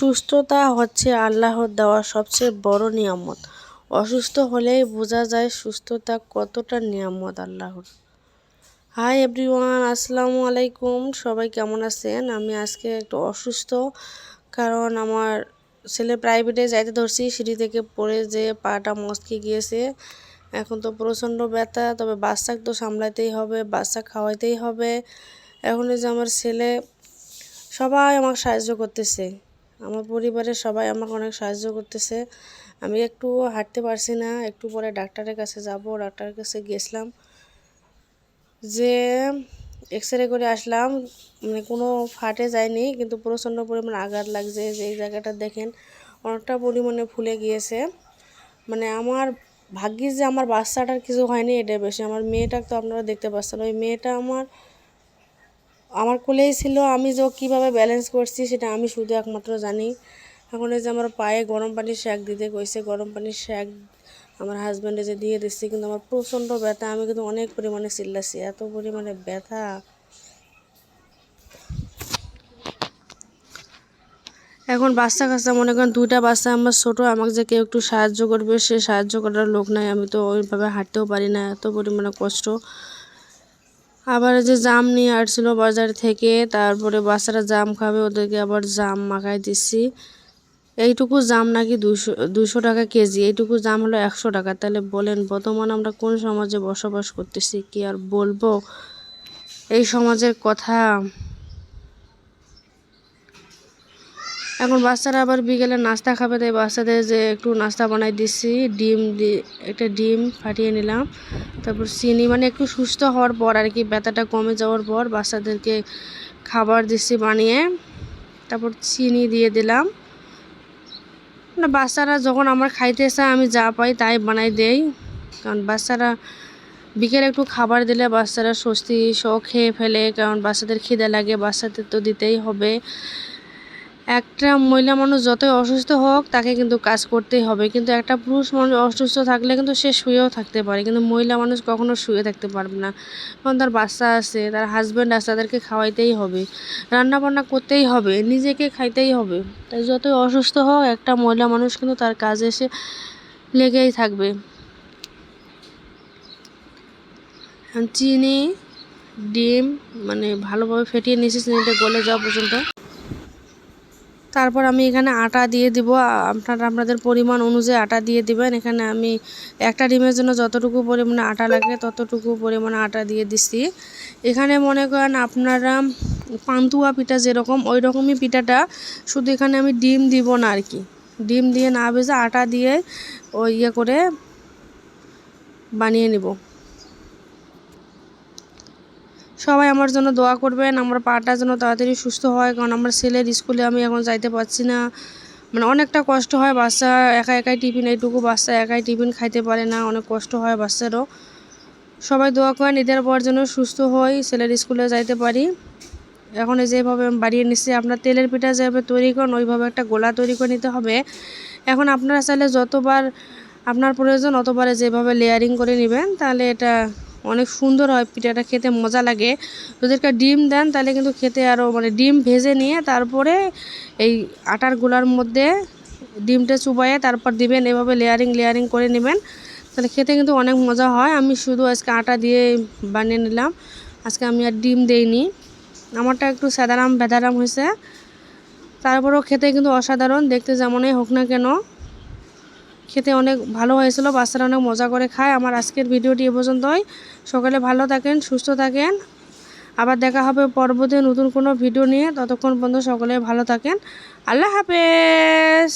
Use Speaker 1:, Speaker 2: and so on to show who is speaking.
Speaker 1: সুস্থতা হচ্ছে আল্লাহর দেওয়া সবচেয়ে বড় নিয়ামত। অসুস্থ হলেই বোঝা যায় সুস্থতা কতটা নিয়ামত আল্লাহর। হাই এভরিওয়ান, আসসালামু আলাইকুম। সবাই কেমন আছেন? আমি আজকে একটু অসুস্থ, কারণ আমার ছেলে প্রাইভেটে যাইতে ধরছি, সিঁড়ি থেকে পড়ে যে পাটা মচকে গিয়েছে। এখন তো প্রচণ্ড ব্যথা, তবে বাচ্চাকে তো সামলাতেই হবে, বাচ্চা খাওয়াইতেই হবে। এখন যে আমার ছেলে, সবাই আমাকে সাহায্য করতেছে। আমার পরিবারের সবাই আমাকে অনেক সাহায্য করতেছে। আমি একটু হাঁটতে পারছি না, একটু পরে ডাক্তারের কাছে যাব, ডাক্তারের কাছে গেছিলাম যে এক্স রে করে আসলাম মানে কোনো ফাটে যায়নি, কিন্তু প্রচণ্ড পরিমাণে আঘাত লাগছে, যে এই জায়গাটা দেখেন অনেকটা পরিমাণে ফুলে গিয়েছে। মানে আমার ভাগ্যিস যে আমার বাচ্চাটার কিছু হয়নি, এটা বেশি। আমার মেয়েটাকে তো আপনারা দেখতে পাচ্ছেন, ওই মেয়েটা আমার আমার কোলেই ছিল, আমি যে কীভাবে ব্যালেন্স করছি সেটা আমি শুধু একমাত্র জানি। এখন যে আমার পায়ে গরম পানির শ্যাক দিতে কইছে, গরম পানির শ্যাক আমার হাজব্যান্ডে যে দিয়ে দিচ্ছি, কিন্তু আমার প্রচণ্ড ব্যথা, আমি কিন্তু অনেক পরিমাণে চিল্লাছি, এত পরিমাণে ব্যথা। এখন বাচ্চা কাচ্চা, মনে করেন দুইটা বাচ্চা আমার ছোটো, আমাকে যে কেউ একটু সাহায্য করবে, সে সাহায্য করার লোক নাই, আমি তো ওইভাবে হাঁটতেও পারি না, এত পরিমাণে কষ্ট। আবার যে জাম নিয়ে আসছিল বাজার থেকে, তারপরে বাচ্চারা জাম খাবে, ওদেরকে আবার জাম মাখাই দিচ্ছি। এইটুকু জাম নাকি দুশো দুশো টাকা কেজি, এইটুকু জাম হলো একশো টাকা। তাহলে বলেন, বর্তমান আমরা কোন সমাজে বসবাস করতেছি, কি আর বলব? এই সমাজের কথা এখন বাচ্চারা আবার বিকেলে নাস্তা খাবে, তাই বাচ্চাদের যে একটু নাস্তা বানাই দিচ্ছি, ডিম একটা ডিম ফাটিয়ে নিলাম। তারপর চিনি মানে একটু সুস্থ হওয়ার পর আর কি, ব্যথাটা কমে যাওয়ার পর বাচ্চাদেরকে খাবার দিচ্ছি বানিয়ে। তারপর চিনি দিয়ে দিলাম। মানে বাচ্চারা যখন আমার খাইতে চায়, আমি যা পাই তাই বানাই দেই। কারণ বাচ্চারা বিকেলে একটু খাবার দিলে বাচ্চারা স্বস্তি সহ খেয়ে ফেলে, কারণ বাচ্চাদের খিদে লাগে, বাচ্চাদের তো দিতেই হবে। একটা মহিলা মানুষ যতই অসুস্থ হোক, তাকে কিন্তু কাজ করতেই হবে। কিন্তু একটা পুরুষ মানুষ অসুস্থ থাকলে কিন্তু সে শুয়েও থাকতে পারে। কিন্তু মহিলা মানুষ কখনো শুয়ে থাকতে পারবে না। কারণ তার বাচ্চা আছে, তার হাজব্যান্ড আছে, তাদেরকে খাওয়াইতেই হবে। রান্না বান্না করতেই হবে, নিজেকে খাইতেই হবে। তাই যতই অসুস্থ হোক, একটা মহিলা মানুষ কিন্তু তার কাজে এসে লেগেই থাকবে। চিনি, ডিম মানে ভালোভাবে ফেটিয়ে নিয়েছি চিনিটা গলে যাওয়া পর্যন্ত। তারপর আমি এখানে আটা দিয়ে দিব। আপনারা, আপনাদের পরিমাণ অনুযায়ী আটা দিয়ে দিবেন। এখানে আমি একটা ডিমের জন্য যতটুকু পরিমাণে আটা লাগে ততটুকু পরিমাণে আটা দিয়ে দিচ্ছি এখানে মনে করেন আপনারা পান্তুয়া পিঠা যেরকম, ওই রকমই পিঠাটা। শুধু এখানে আমি ডিম দিব না আর কি। ডিম দিয়ে না ভেজে আটা দিয়ে ওই ইয়ে করে বানিয়ে নিব। সবাই আমার জন্য দোয়া করবেন, আমার পাটা যেন তাড়াতাড়ি সুস্থ হয়, কারণ আমার ছেলের স্কুলে আমি এখন যাইতে পারছি না। মানে অনেকটা কষ্ট হয় বাচ্চা, একা একাই টিফিন, এইটুকু বাচ্চা একাই টিফিন খাইতে পারে না, অনেক কষ্ট হয় বাচ্চারও। সবাই দোয়া করেন, ঈদের পর যেন সুস্থ হই, ছেলের স্কুলে যাইতে পারি। এখন যেভাবে বাড়িয়ে নিচ্ছি আপনার তেলের পিঠা যেভাবে তৈরি করেন, ওইভাবে একটা গোলা তৈরি করে নিতে হবে। এখন আপনারা চাইলে যতবার আপনার প্রয়োজন, অতবারে যেভাবে লেয়ারিং করে নেবেন, তাহলে এটা অনেক সুন্দর হয়, পিঠাটা খেতে মজা লাগে। ওদেরকে ডিম দেন, তাহলে কিন্তু খেতে আরও মানে ডিম ভেজে নিয়ে তারপরে এই আটার গোলার মধ্যে ডিমটা চুবাইয়ে তারপর দিবেন, এভাবে লেয়ারিং লেয়ারিং করে নেবেন। তাহলে খেতে কিন্তু অনেক মজা হয়। আমি শুধু আজকে আটা দিয়ে বানিয়ে নিলাম। আজকে আমি আর ডিম দেইনি। আমারটা একটু সাদারাম ভেদারাম হয়েছে। তারপরেও খেতে কিন্তু অসাধারণ, দেখতে যেমনই হোক না কেন। খেতে অনেক ভালো হয়েছিল, বাচ্চারা অনেক মজা করে খায়। আমার আজকের ভিডিওটি এ পর্যন্তই। সকালে ভালো থাকেন, সুস্থ থাকেন। আবার দেখা হবে পরবর্তী নতুন কোনো ভিডিও নিয়ে। ততক্ষণ পর্যন্ত সকলে ভালো থাকেন। আল্লাহ হাফেজ!